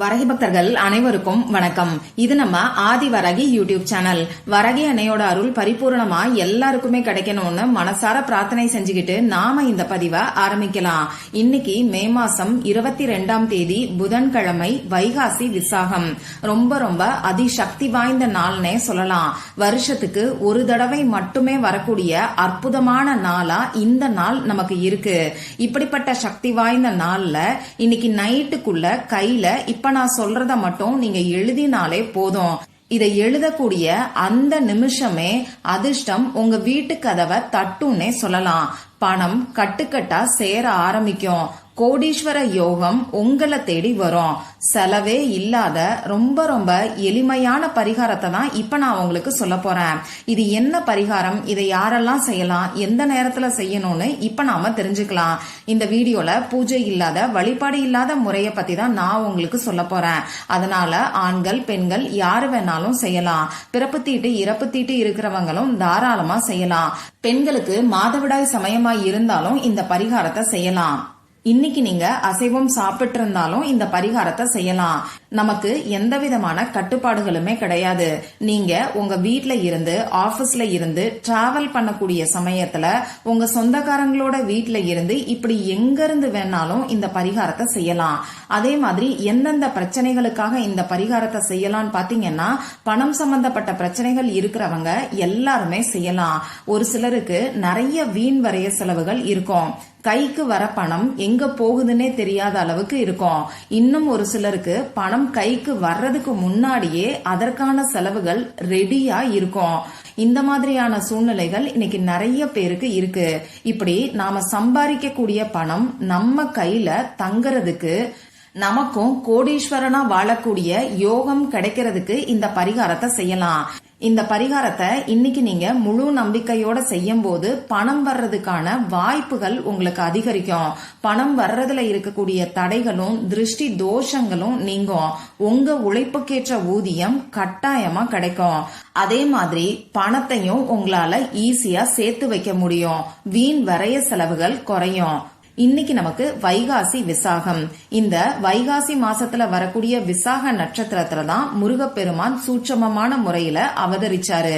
வரகி பக்தர்கள் அனைவருக்கும் வணக்கம். இது நம்ம ஆதி வரகி யூடியூப் சேனல். வரகி அன்னையோட அருள் பரிபூரணமா எல்லாருக்குமே கிடைக்கணும்னு மனசார பிரார்த்தனை செஞ்சுக்கிட்டு நாம இந்த பதிவை ஆரம்பிக்கலாம். இன்னைக்கு மே மாசம் இருபத்தி ரெண்டாம் தேதி புதன்கிழமை வைகாசி விசாகம். ரொம்ப ரொம்ப அதிசக்தி வாய்ந்த நாள்னே சொல்லலாம். வருஷத்துக்கு ஒரு தடவை மட்டுமே வரக்கூடிய அற்புதமான நாளா இந்த நாள் நமக்கு இருக்கு. இப்படிப்பட்ட சக்தி வாய்ந்த நாள்ல இன்னைக்கு நைட்டுக்குள்ள கையில இப்ப நான் சொல்றத மட்டும் நீங்க எழுதினாலே போதும். இதை எழுதக்கூடிய அந்த நிமிஷமே அதிர்ஷ்டம் உங்க வீட்டு கதவை தட்டுன்னே சொல்லலாம். பணம் கட்டுக்கட்டா சேர ஆரம்பிக்கும். கோடீஸ்வர யோகம் உங்களை தேடி வரும். செலவே இல்லாத ரொம்ப ரொம்ப எளிமையான பரிகாரத்தை தான் இப்ப நான் உங்களுக்கு சொல்ல போறேன். இது என்ன பரிகாரம்? இதை யாரெல்லாம் செய்யலாம்? எந்த நேரத்துல செய்யணும்னு இப்ப நாம தெரிஞ்சுக்கலாம். இந்த வீடியோல பூஜை இல்லாத வழிபாடு இல்லாத முறையை பத்தி தான் நான் உங்களுக்கு சொல்ல போறேன். அதனால ஆண்கள் பெண்கள் யாரு வேணாலும் செய்யலாம். பிறப்பு தீட்டு இறப்பு தீட்டு இருக்கிறவங்களும் தாராளமா செய்யலாம். பெண்களுக்கு மாதவிடாய் சமயமா இருந்தாலும் இந்த பரிகாரத்தை செய்யலாம். இன்னைக்கு நீங்க அசைவம் சாப்பிட்டு இருந்தாலும் இந்த பரிகாரத்தை செய்யலாம். நமக்கு எந்த விதமான கட்டுப்பாடுகளுமே கிடையாது. நீங்க உங்க வீட்ல இருந்து ஆபீஸ்ல இருந்து டிராவல் பண்ணக்கூடிய சமயத்துல உங்க சொந்தக்காரங்களோட வீட்ல இருந்து இப்படி எங்க இருந்து வேணாலும் இந்த பரிகாரத்தை செய்யலாம். அதே மாதிரி எந்தெந்த பிரச்சனைகளுக்காக இந்த பரிகாரத்தை செய்யலாம்னு பாத்தீங்கன்னா பணம் சம்பந்தப்பட்ட பிரச்சனைகள் இருக்கிறவங்க எல்லாருமே செய்யலாம். ஒரு சிலருக்கு நிறைய வீண் வரைய செலவுகள் இருக்கும். கைக்கு வர பணம் எங்க போகுதுன்னே தெரியாத அளவுக்கு இருக்கும். இன்னும் ஒரு சிலருக்கு பணம் கைக்கு வர்றதுக்கு முன்னாடியே அதற்கான செலவுகள் ரெடியா இருக்கும். இந்த மாதிரியான சூழ்நிலைகள் இன்னைக்கு நிறைய பேருக்கு இருக்கு. இப்படி நாம சம்பாதிக்கக்கூடிய பணம் நம்ம கையில தங்குறதுக்கு நமக்கும் கோடீஸ்வரனா வாழக்கூடிய யோகம் கிடைக்கிறதுக்கு இந்த பரிகாரத்தை செய்யலாம். இந்த பரிகாரத்தை இன்னைக்கு நீங்க முழு நம்பிக்கையோட செய்யும் போது பணம் வர்றதுக்கான வாய்ப்புகள் உங்களுக்கு அதிகரிக்கும். பணம் வர்றதுல இருக்கக்கூடிய தடைகளும் திருஷ்டி தோஷங்களும் நீங்கும். உங்க உழைப்புக்கேற்ற ஊதியம் கட்டாயமா கிடைக்கும். அதே மாதிரி பணத்தையும் உங்களால ஈஸியா சேர்த்து வைக்க முடியும். வீண் வரைய செலவுகள் குறையும். இன்னைக்கு நமக்கு வைகாசி விசாகம். இந்த வைகாசி மாசத்துல வரக்கூடிய விசாக நட்சத்திரத்துல தான் முருகப்பெருமான் சூட்சமமான முறையில அவதரிச்சாரு.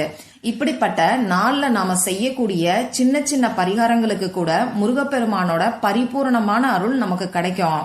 இப்படிப்பட்ட நாள்ல நாம செய்யக்கூடிய சின்ன சின்ன பரிகாரங்களுக்கு கூட முருகப்பெருமானோட பரிபூரணமான அருள் நமக்கு கிடைக்கும்.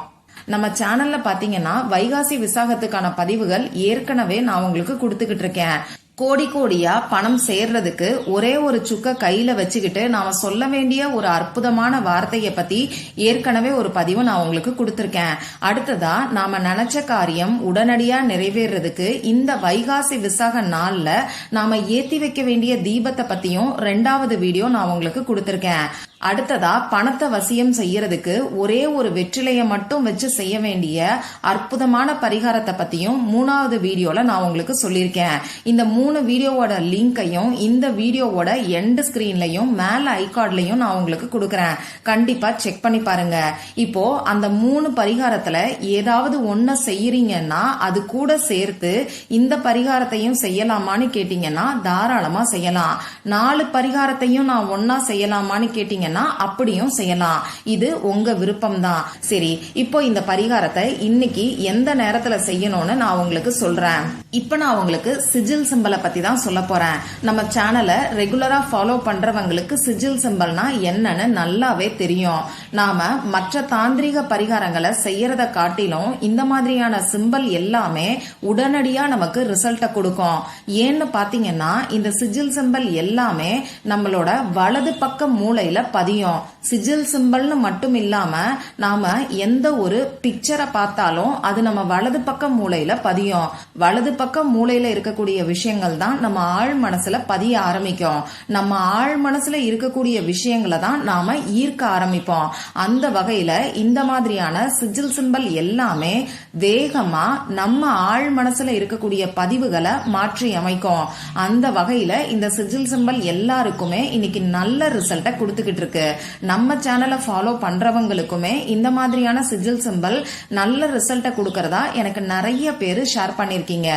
நம்ம சேனல்ல பாத்தீங்கன்னா வைகாசி விசாகத்துக்கான பதிவுகள் ஏற்கனவே நான் உங்களுக்கு கொடுத்துக்கிட்டு இருக்கேன். கோடி கோடியா பணம் சேர்றதுக்கு ஒரே ஒரு சுக்க கையில வச்சுக்கிட்டு நாம சொல்ல வேண்டிய ஒரு அற்புதமான வார்த்தையை பத்தி ஏற்கனவே ஒரு பதிவு நான் உங்களுக்கு கொடுத்திருக்கேன். அடுத்ததா நாம நினைச்ச காரியம் உடனடியா நிறைவேறதுக்கு இந்த வைகாசி விசாக நாள்ல நாம ஏத்தி வைக்க வேண்டிய தீபத்தை பத்தியும் ரெண்டாவது வீடியோ நான் உங்களுக்கு கொடுத்திருக்கேன். அடுத்ததா பணத்தை வசியம் செய்யறதுக்கு ஒரே ஒரு வெற்றிலையை மட்டும் வச்சு செய்ய வேண்டிய அற்புதமான பரிகாரத்தை பத்தியும் மூணாவது வீடியோல நான் உங்களுக்கு சொல்லியிருக்கேன். இந்த மூணு வீடியோவோட லிங்கையும் இந்த வீடியோவோட எண்ட் ஸ்கிரீன்லயும் மேல ஐகார்ட்லயும் நான் உங்களுக்கு கொடுக்கறேன். கண்டிப்பா செக் பண்ணி பாருங்க. இப்போ அந்த மூணு பரிகாரத்துல ஏதாவது ஒன்ன செய்யறீங்கன்னா அது கூட சேர்த்து இந்த பரிகாரத்தையும் செய்யலாமான்னு கேட்டீங்கன்னா தாராளமா செய்யலாம். நாலு பரிகாரத்தையும் நான் ஒன்னா செய்யலாமான்னு கேட்டீங்கன்னா அப்படியும் செய்யலாம். இது உங்க விருப்பம் தான் சரி இப்போ இந்த பரிகாரத்தை இன்னைக்கு எந்த நேரத்துல செய்யணும்னு நான் உங்களுக்கு சொல்றேன். இப்ப நான் உங்களுக்கு சிஜில் சிம்பலை பத்தி தான் சொல்ல போறேன். நம்ம சேனலை ரெகுலரா ஃபாலோ பண்றவங்களுக்கு சிஜில் சிம்பல்னா என்னன்னு நல்லாவே தெரியும். நாம மற்ற தாந்திரிக பரிகாரங்களை செய்யறத காட்டிலும் இந்த மாதிரியான சிம்பல் எல்லாமே உடனடியா நமக்கு ரிசல்ட்டை கொடுக்கும். ஏன்னு பாத்தீங்கன்னா இந்த சிஜில் சிம்பல் எல்லாமே நம்மளோட வலது பக்க மூளையில பதியும். சிஜில் சிம்பல்னு மட்டும் இல்லாம நாம எந்த ஒரு பிக்சரை பார்த்தாலும் அது நம்ம வலது பக்க மூளையில பதியும். வலது பக்க மூளையில இருக்கக்கூடிய விஷயங்கள் தான் நம்ம ஆழ் மனசுல பதிய ஆரம்பிக்கும். நம்ம ஆழ் மனசுல இருக்கக்கூடிய விஷயங்களை தான் நாம ஈர்க்க ஆரம்பிப்போம். அந்த வகையில இந்த மாதிரியான சிஜில் சிம்பல் எல்லாமே வேகமா நம்ம ஆழ் மனசுல இருக்கக்கூடிய பதிவுகளை மாற்றி அமைக்கும். அந்த வகையில இந்த சிஜில் சிம்பல் எல்லாருக்குமே இன்னைக்கு நல்ல ரிசல்ட்டை கொடுத்துக்கிட்டு இருக்கு. நம்ம நம்ம சேனலை ஃபாலோ பண்றவங்களுக்குமே இந்த மாதிரியான சிஜில் சிம்பல் நல்ல ரிசல்ட்டை கொடுக்கறதா எனக்கு நிறைய பேர் ஷேர் பண்ணிருக்கீங்க.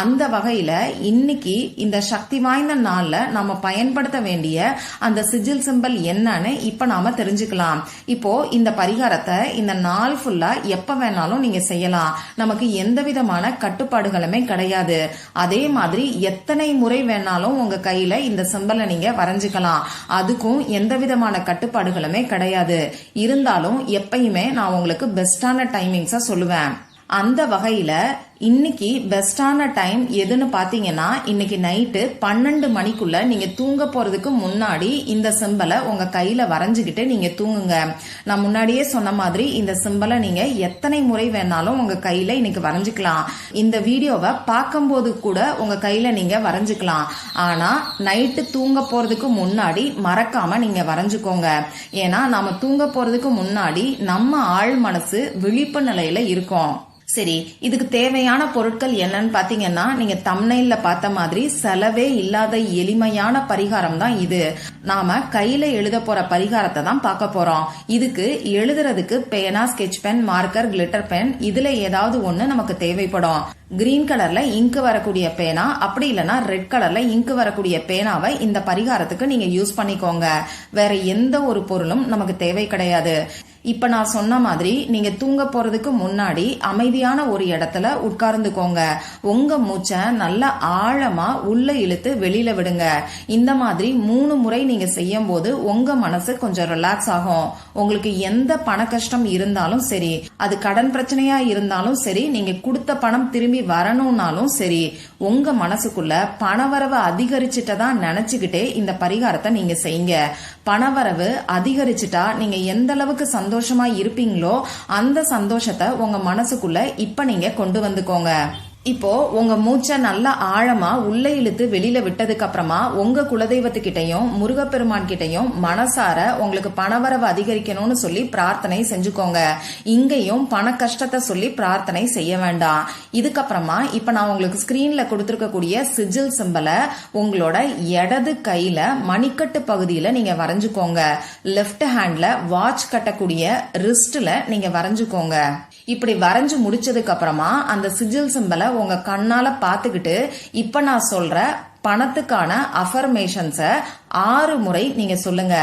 அந்த வகையில இன்னைக்கு இந்த சக்தி வாய்ந்த நாள்ல நம்ம பயன்படுத்த வேண்டிய அந்த சிஜில் சிம்பல் என்னன்னு இப்ப நாம தெரிஞ்சுக்கலாம். இப்போ இந்த பரிகாரத்தை இந்த நாள் ஃபுல்லா எப்ப வேணாலும் நீங்க செய்யலாம். நமக்கு எந்த விதமான கட்டுப்பாடுகளுமே கிடையாது. அதே மாதிரி எத்தனை முறை வேணாலும் உங்க கையில இந்த சிம்பலை நீங்க வரைஞ்சுக்கலாம். அதுக்கும் எந்த விதமான கட்டுப்பாடுகளுமே கிடையாது. இருந்தாலும் எப்பயுமே நான் உங்களுக்கு பெஸ்டான டைமிங்ஸா சொல்லுவேன். அந்த வகையில இன்னைக்கு பெஸ்டான டைம் எதுன்னு பாத்தீங்கன்னா இன்னைக்கு நைட்டு பன்னெண்டு மணிக்குள்ள நீங்க தூங்க போறதுக்கு முன்னாடி இந்த சிம்பலை உங்க கையில வரைஞ்சுக்கிட்டு நீங்க தூங்குங்க. நான் முன்னாடியே சொன்ன மாதிரி இந்த சிம்பலை நீங்க எத்தனை முறை வேணாலும் உங்க கையில இன்னைக்கு வரைஞ்சுக்கலாம். இந்த வீடியோவை பார்க்கும்போது கூட உங்க கையில நீங்க வரைஞ்சுக்கலாம். ஆனா நைட்டு தூங்க போறதுக்கு முன்னாடி மறக்காம நீங்க வரைஞ்சுக்கோங்க. ஏன்னா நாம தூங்க போறதுக்கு முன்னாடி நம்ம ஆழ் மனசு விழிப்பு நிலையில இருக்கோம். சரி இதுக்கு தேவையான பொருட்கள் என்னன்னு பாத்தீங்கன்னா நீங்க தம்னைல்ல பார்த்த மாதிரி செலவே இல்லாத எளிமையான பரிகாரம் தான் இது. நாம கையில எழுத போற பரிகாரத்தை தான் பார்க்க போறோம். இதுக்கு எழுதுறதுக்கு பேனா sketch pen marker glitter pen இதுல ஏதாவது ஒண்ணு நமக்கு தேவைப்படும். கிரீன் கலர்ல இங்கு வரக்கூடிய பேனா அப்படி இல்லைன்னா ரெட் கலர்ல இங்கு வரக்கூடிய பேனாவை இந்த பரிகாரத்துக்கு நீங்க யூஸ் பண்ணிக்கோங்க. வேற எந்த ஒரு பொருளும் நமக்கு தேவை கிடையாது. இப்ப நான் சொன்ன மாதிரி நீங்க தூங்க போறதுக்கு முன்னாடி அமைதியான ஒரு இடத்துல உட்கார்ந்துக்கோங்க. உங்க மூச்சை நல்லா ஆழமா உள்ள இழுத்து வெளியில விடுங்க. இந்த மாதிரி மூணு முறை நீங்க செய்யும் போது உங்க மனசு கொஞ்சம் ரிலாக்ஸ் ஆகும். உங்களுக்கு எந்த பண கஷ்டம் இருந்தாலும் சரி அது கடன் பிரச்சனையா இருந்தாலும் சரி நீங்க கொடுத்த பணம் திரும்பி வரணும்னாலும் சரி உங்க மனசுக்குள்ள பணவரவு அதிகரிச்சுட்டதா நினைச்சுக்கிட்டே இந்த பரிகாரத்தை நீங்க செய்யுங்க. பணவரவு அதிகரிச்சுட்டா நீங்க எந்த அளவுக்கு சந்தோஷம் இருப்பீங்களோ அந்த சந்தோஷத்தை உங்க மனசுக்குள்ள இப்ப நீங்க கொண்டு வந்துக்கோங்க. இப்போ உங்க மூச்சை நல்லா ஆழமா உள்ள இழுத்து வெளியில விட்டதுக்கு அப்புறமா உங்க குலதெய்வத்துக்கிட்டையும் முருகப்பெருமான் கிட்டையும் மனசார உங்களுக்கு பணவரவு அதிகரிக்கணும்னு சொல்லி பிரார்த்தனை செஞ்சுக்கோங்க. இங்கேயும் பண கஷ்டத்தை சொல்லி பிரார்த்தனை செய்ய வேண்டாம். இதுக்கப்புறமா இப்ப நான் உங்களுக்கு ஸ்கிரீன்ல கொடுத்துருக்கக்கூடிய சிஜில் சிம்பலை உங்களோட இடது கையில மணிக்கட்டு பகுதியில நீங்க வரைஞ்சுக்கோங்க. லெஃப்ட் ஹேண்ட்ல வாட்ச் கட்டக்கூடிய ரிஸ்ட்ல நீங்க வரைஞ்சுக்கோங்க. இப்படி வரைஞ்சு முடிச்சதுக்கு அப்புறமா அந்த சிஜில் சிம்பலை உங்க கண்ணால பாத்துக்கிட்டு இப்ப நான் சொல்ற பணத்துக்கான அஃபர்மேஷன்ஸ ஆறு முறை நீங்க சொல்லுங்க.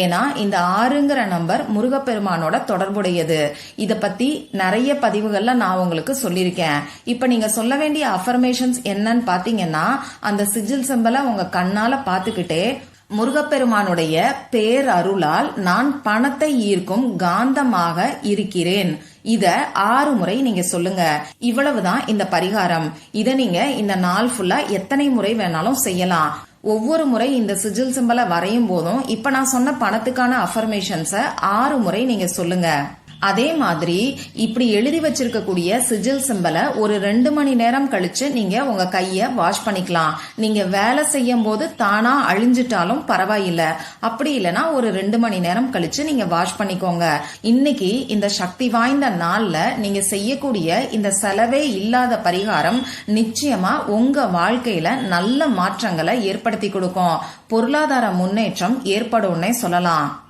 ஏன்னா இந்த ஆறுங்கிற நம்பர் முருகப்பெருமானோட தொடர்புடையது. இத பத்தி நிறைய பதிவுகள்ல நான் உங்களுக்கு சொல்லியிருக்கேன். இப்ப நீங்க சொல்ல வேண்டிய அஃபர்மேஷன்ஸ் என்னன்னு பாத்தீங்கன்னா அந்த சிஜில் சிம்பலை உங்க கண்ணால பாத்துக்கிட்டே முருகப்பெருமானுடைய பேரருளால் நான் பணத்தை ஈர்க்கும் காந்தமாக இருக்கிறேன். இத ஆறு முறை நீங்க சொல்லுங்க. இவ்வளவுதான் இந்த பரிகாரம். இத நீங்க இந்த நாள் ஃபுல்லா எத்தனை முறை வேணாலும் செய்யலாம். ஒவ்வொரு முறை இந்த சிஜில் சிம்பலை வரையும் போதும் இப்ப நான் சொன்ன பணத்துக்கான அஃபர்மேஷன்ஸ ஆறு முறை நீங்க சொல்லுங்க. அதே மாதிரி இப்படி எழுதி வச்சிருக்கக்கூடிய சிஜில் சிம்பலை ஒரு ரெண்டு மணி நேரம் கழிச்சு நீங்க உங்க கைய வாஷ் பண்ணிக்கலாம். நீங்க வேலை செய்யும் போது தானா அழிஞ்சிட்டாலும் பரவாயில்ல. அப்படி இல்லைன்னா ஒரு ரெண்டு மணி நேரம் கழிச்சு நீங்க வாஷ் பண்ணிக்கோங்க. இன்னைக்கு இந்த சக்தி வாய்ந்த நாள்ல நீங்க செய்யக்கூடிய இந்த செலவே இல்லாத பரிகாரம் நிச்சயமா உங்க வாழ்க்கையில நல்ல மாற்றங்களை ஏற்படுத்தி கொடுக்கும். பொருளாதார முன்னேற்றம் ஏற்படும்னே சொல்லலாம்.